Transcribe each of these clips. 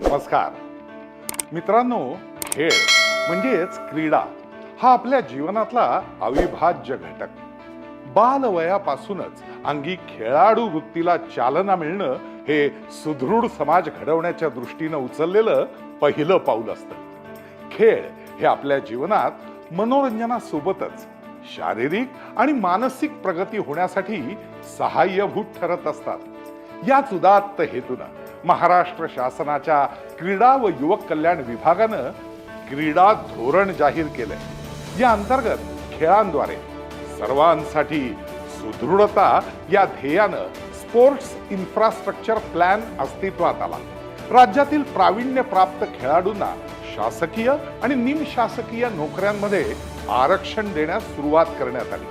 नमस्कार. मित्रांनो खेळ म्हणजेच क्रीडा हा आपल्या जीवनातला अविभाज्य घटक. बालवयापासूनच अंगी खेळाडू वृत्तीला चालना मिळणं हे सुदृढ समाज घडवण्याच्या दृष्टीनं उचललेलं पहिलं पाऊल असतं. खेळ हे आपल्या जीवनात मनोरंजनासोबतच शारीरिक आणि मानसिक प्रगती होण्यासाठी सहाय्यभूत ठरत असतात. याच उदात्त हेतूनं महाराष्ट्र शासनाच्या क्रीडा व युवक कल्याण विभागानं क्रीडा धोरण जाहीर केलंय. या अंतर्गत खेळांद्वारे सर्वांसाठी सुदृढता या ध्येयानं स्पोर्ट्स इन्फ्रास्ट्रक्चर प्लॅन अस्तित्वात आला. राज्यातील प्रावीण्य प्राप्त खेळाडूंना शासकीय आणि निमशासकीय नोकऱ्यांमध्ये आरक्षण देण्यास सुरुवात करण्यात आली.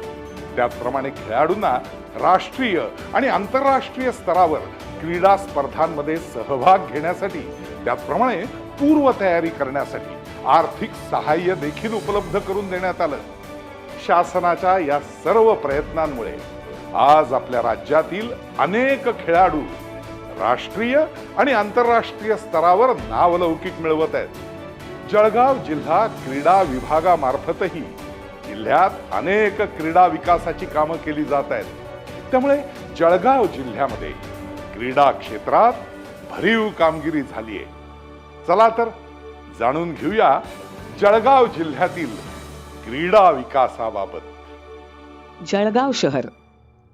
त्याचप्रमाणे खेळाडूंना राष्ट्रीय आणि आंतरराष्ट्रीय स्तरावर क्रीडा स्पर्धांमध्ये सहभाग घेण्यासाठी त्याचप्रमाणे पूर्वतयारी करण्यासाठी आर्थिक सहाय्य देखील उपलब्ध करून देण्यात आलं. शासनाच्या या सर्व प्रयत्नांमुळे आज आपल्या राज्यातील अनेक खेळाडू राष्ट्रीय आणि आंतरराष्ट्रीय स्तरावर नावलौकिक मिळवत आहेत. जळगाव जिल्हा क्रीडा विभागामार्फतही जिल्ह्यात अनेक क्रीडा विकासाची कामं केली जात आहेत. त्यामुळे जळगाव जिल्ह्यामध्ये क्रीडा क्षेत्रात भरीव कामगिरी झाली आहे. चला तर जाणून घेऊया जळगाव जिल्ह्यातील क्रीडा विकासाबाबत. जळगाव शहर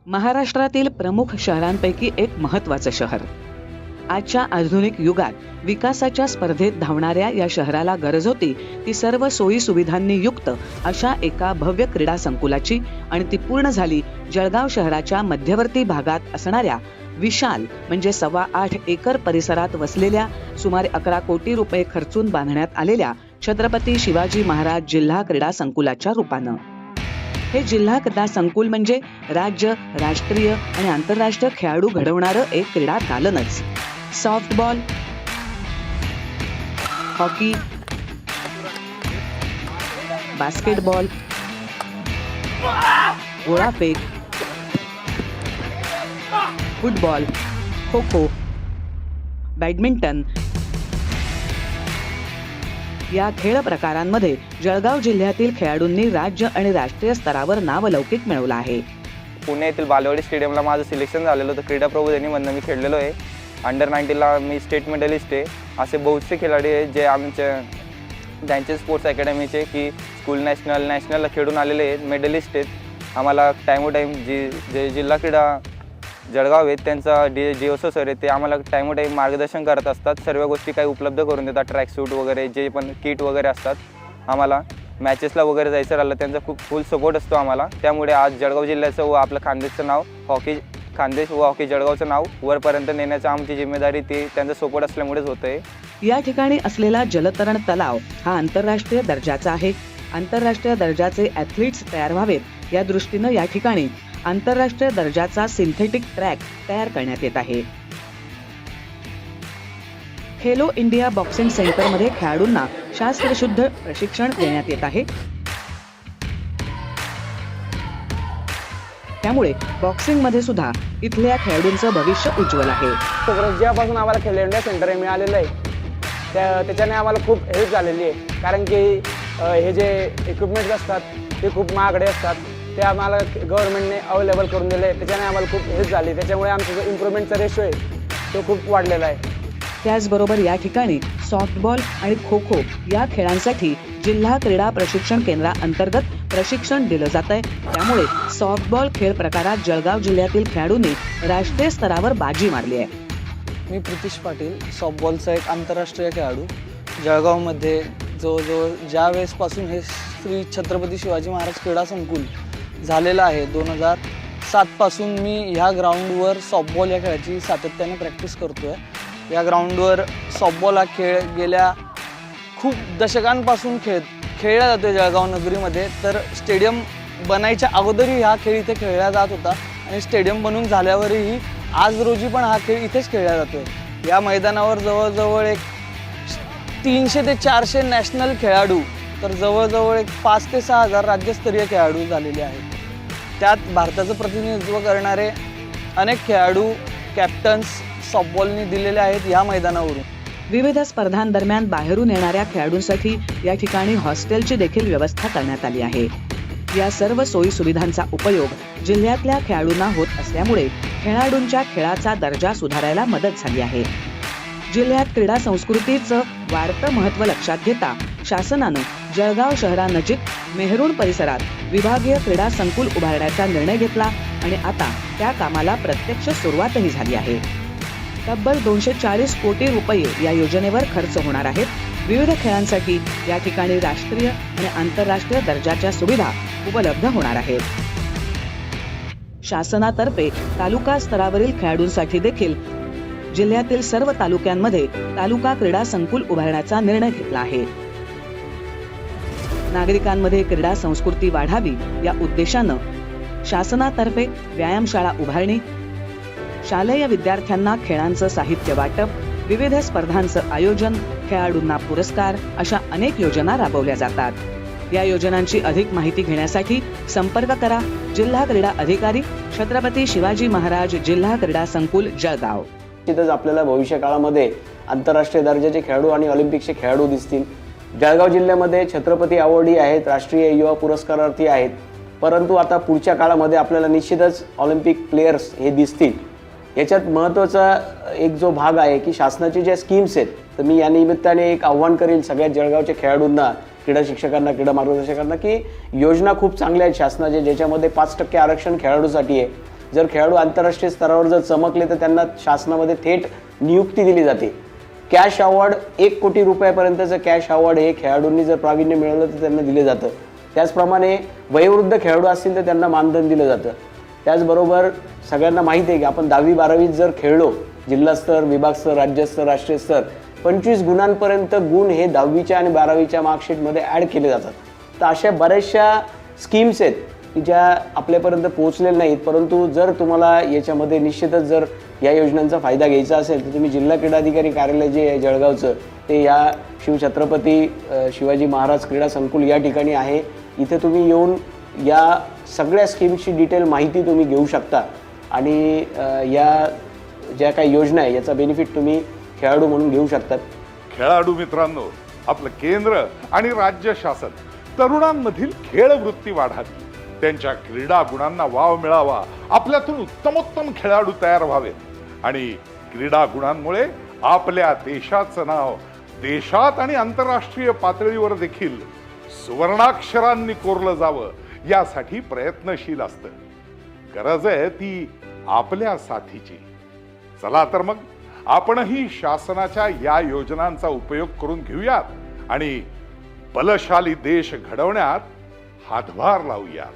महाराष्ट्रातील प्रमुख शहरांपैकी एक महत्वाचं शहर. आजच्या आधुनिक युगात विकासाच्या स्पर्धेत धावणाऱ्या या शहराला गरज होती ती सर्व सोयी सुविधांनी युक्त अशा एका भव्य क्रीडा संकुलाची आणि ती पूर्ण झाली जळगाव शहराच्या मध्यवर्ती भागात असणाऱ्या विशाल म्हणजे सव्वा आठ एकर परिसरात वसलेल्या सुमारे अकरा कोटी रुपये खर्चून बांधण्यात आलेल्या छत्रपती शिवाजी महाराज जिल्हा क्रीडा संकुलाच्या रूपानं. हे जिल्हा क्रीडा संकुल म्हणजे राज्य राष्ट्रीय आणि आंतरराष्ट्रीय खेळाडू घडवणारं एक क्रीडा दालनच. सॉफ्टबॉल हॉकी बास्केटबॉल गोळाफेक फुटबॉल खो खो बॅडमिंटन. या खेळ प्रकारांमध्ये जळगाव जिल्ह्यातील खेळाडूंनी राज्य आणि राष्ट्रीय स्तरावर नावलौकिक मिळवलं आहे. पुणे येथील बालेवाडी स्टेडियमला माझं सिलेक्शन झालेलं होतं. क्रीडा प्रबोधनीमधनं मी खेळलेलो आहे. अंडर नाईन्टीला मी स्टेट मेडलिस्ट आहे. असे बहुतसे खेळाडू आहेत जे आमच्या त्यांचे स्पोर्ट्स अकॅडमीचे की स्कूल नॅशनल नॅशनलला खेळून आलेले आहेत. मेडलिस्ट आहेत. आम्हाला टाईमोटाईम जी जे जिल्हा क्रीडा जळगाव आहेत त्यांचा डी जी ओसो सर आहेत ते आम्हाला टाईमोटाईम मार्गदर्शन करत असतात. सर्व गोष्टी काही उपलब्ध करून देतात. ट्रॅक सूट वगैरे जे पण किट वगैरे असतात आम्हाला मॅचेसला वगैरे जायचं राहिलं त्यांचा खूप फुल सपोर्ट असतो आम्हाला. त्यामुळे आज जळगाव जिल्ह्याचं व आपलं खानदेशचं नाव हॉकी खानदेश व हॉकी जळगावचं नाव वरपर्यंत नेण्याची आमची जिम्मेदारी ती त्यांचा सपोर्ट असल्यामुळेच होतं आहे या ठिकाणी असलेला जलतरण तलाव हा आंतरराष्ट्रीय दर्जाचा आहे. आंतरराष्ट्रीय दर्जाचे ॲथलीट्स तयार व्हावेत. या दृष्टीनं या ठिकाणी आंतरराष्ट्रीय दर्जाचा सिंथेटिक ट्रॅक तयार करण्यात येत आहे. खेलो इंडिया बॉक्सिंग सेंटरमध्ये खेळाडूंना शास्त्रशुद्ध प्रशिक्षण देण्यात येत आहे. त्यामुळे बॉक्सिंगमध्ये सुद्धा इथल्या खेळाडूंचं भविष्य उज्ज्वल आहे. जेव्हापासून ज्यापासून आम्हाला खेलो इंडिया सेंटर हे मिळालेलं आहे. त्या त्याच्याने आम्हाला खूप हेल्प झालेली आहे. कारण की हे जे इक्विपमेंट्स असतात ते खूप महागडे असतात. ते आम्हाला गव्हर्नमेंटने अवेलेबल करून दिले त्याच्याने आम्हाला खूप हेल्प झाली. त्याच्यामुळे आमचा जो इम्प्रूव्हमेंटचा रेशो आहे तो खूप वाढलेला आहे. त्याचबरोबर या ठिकाणी सॉफ्टबॉल आणि खो खो या खेळांसाठी जिल्हा क्रीडा प्रशिक्षण केंद्राअंतर्गत प्रशिक्षण दिलं जात आहे त्यामुळे सॉफ्टबॉल खेळ प्रकारात जळगाव जिल्ह्यातील खेळाडूंनी राष्ट्रीय स्तरावर बाजी मारली आहे. मी प्रितिश पाटील सॉफ्टबॉलचा एक आंतरराष्ट्रीय खेळाडू. जळगावमध्ये जवळजवळ ज्या वेळेसपासून हे श्री छत्रपती शिवाजी महाराज क्रीडा संकुल झालेला आहे. दोन हजार सातपासून मी ह्या ग्राउंडवर सॉफ्टबॉल या खेळाची सातत्याने प्रॅक्टिस करतो आहे या ग्राउंडवर सॉफ्टबॉल हा खेळ गेल्या खूप दशकांपासून खेळ खेळला जातो जळगाव नगरीमध्ये. तर स्टेडियम बनायच्या अगोदरही हा खेळ इथे खेळला जात होता आणि स्टेडियम बनून झाल्यावरही आज रोजी पण हा खेळ इथेच खेळला जातो आहे या मैदानावर जवळजवळ एक तीनशे ते चारशे नॅशनल खेळाडू तर जवळजवळ एक पाच ते सहा हजार राज्यस्तरीय खेळाडू झालेले आहेत. त्यात भारताचं प्रतिनिधित्व करणारे अनेक खेळाडू कॅप्टन्स सॉफ्टबॉलनी दिलेले आहेत या मैदानावरून. विविध स्पर्धांदरम्यान बाहेरून येणाऱ्या खेळाडूंसाठी या ठिकाणी हॉस्टेलची देखील व्यवस्था करण्यात आली आहे. या सर्व सोयी सुविधांचा उपयोग जिल्ह्यातल्या खेळाडूंना होत असल्यामुळे खेळाडूंच्या खेळाचा दर्जा सुधारायला मदत झाली आहे. जिल्ह्यात क्रीडा संस्कृतीचं वाढतं महत्त्व लक्षात घेता शासनानं जळगाव शहरानजीक मेहरुण परिसरात विभागीय क्रीडा संकुल उभारण्याचा निर्णय घेतला आणि आता त्या कामाला प्रत्यक्ष सुरुवातही झाली आहे. तब्बल दोनशे चाळीस कोटी रुपये या योजनेवर खर्च होणार आहेत. विविध खेळांसाठी या ठिकाणी राष्ट्रीय आणि आंतरराष्ट्रीय दर्जाच्या सुविधा उपलब्ध होणार आहेत. शासनातर्फे तालुका स्तरावरील खेळाडूंसाठी देखील जिल्ह्यातील सर्व तालुक्यांमध्ये तालुका क्रीडा संकुल उभारण्याचा निर्णय घेतला आहे. नागरिकांमध्ये क्रीडा संस्कृती वाढावी या उद्देशानं शासनातर्फे व्यायामशाळा उभारणी शालेय विद्यार्थ्यांना खेळांचं साहित्य वाटप विविध स्पर्धांचं आयोजन खेळाडूंना पुरस्कार अशा अनेक योजना राबवल्या जातात. या योजनांची अधिक माहिती घेण्यासाठी संपर्क करा. जिल्हा क्रीडा अधिकारी छत्रपती शिवाजी महाराज जिल्हा क्रीडा संकुल जळगाव. निश्चितच आपल्याला भविष्य काळामध्ये आंतरराष्ट्रीय दर्जाचे खेळाडू आणि ऑलिम्पिकचे खेळाडू दिसतील. जळगाव जिल्ह्यामध्ये छत्रपती अवॉर्डी आहेत राष्ट्रीय युवा पुरस्कारार्थी आहेत. परंतु आता पुढच्या काळामध्ये आपल्याला निश्चितच ऑलिम्पिक प्लेयर्स हे दिसतील. याच्यात महत्त्वाचा एक जो भाग आहे की शासनाचे ज्या स्कीम्स आहेत तर मी या निमित्ताने एक आव्हान करेल सगळ्या जळगावच्या खेळाडूंना क्रीडा शिक्षकांना क्रीडा मार्गदर्शकांना की योजना खूप चांगल्या आहेत शासनाच्या ज्याच्यामध्ये पाच टक्के आरक्षण खेळाडूसाठी आहे. जर खेळाडू आंतरराष्ट्रीय स्तरावर जर चमकले तर त्यांना शासनामध्ये थेट नियुक्ती दिली जाते. कॅश अवॉर्ड एक कोटी रुपयापर्यंतचं कॅश अवॉर्ड हे खेळाडूंनी जर प्रावीण्य मिळवलं तर त्यांना दिलं जातं. त्याचप्रमाणे वयोवृद्ध खेळाडू असतील तर त्यांना मानधन दिलं जातं. त्याचबरोबर सगळ्यांना माहिती आहे की आपण दहावी बारावीत जर खेळलो जिल्हास्तर विभागस्तर राज्यस्तर राष्ट्रीय स्तर पंचवीस गुणांपर्यंत गुण हे दहावीच्या आणि बारावीच्या मार्कशीटमध्ये ॲड केले जातात. तर अशा बऱ्याचशा स्कीम्स आहेत की ज्या आपल्यापर्यंत पोहोचलेल्या नाहीत परंतु जर तुम्हाला याच्यामध्ये निश्चितच जर या योजनांचा फायदा घ्यायचा असेल तर तुम्ही जिल्हा क्रीडाधिकारी कार्यालय जे आहे जळगावचं ते या शिवछत्रपती शिवाजी महाराज क्रीडा संकुल या ठिकाणी आहे. इथे तुम्ही येऊन या सगळ्या स्कीमची डिटेल माहिती तुम्ही घेऊ शकता. आणि या ज्या काही योजना आहे याचा बेनिफिट तुम्ही खेळाडू म्हणून घेऊ शकतात. खेळाडू मित्रांनो आपलं केंद्र आणि राज्य शासन तरुणांमधील खेळ वृत्ती वाढावी. त्यांच्या क्रीडा गुणांना वाव मिळावा आपल्यातून उत्तमोत्तम खेळाडू तयार व्हावेत. आणि क्रीडा गुणांमुळे आपल्या देशाचं नाव देशात आणि आंतरराष्ट्रीय पातळीवर देखील सुवर्णाक्षरांनी कोरलं जावं यासाठी प्रयत्नशील असतं. गरज आहे ती आपल्या साथीची. चला तर मग आपणही शासनाच्या या योजनांचा उपयोग करून घेऊयात आणि बलशाली देश घडवण्यात हातभार लावूयात.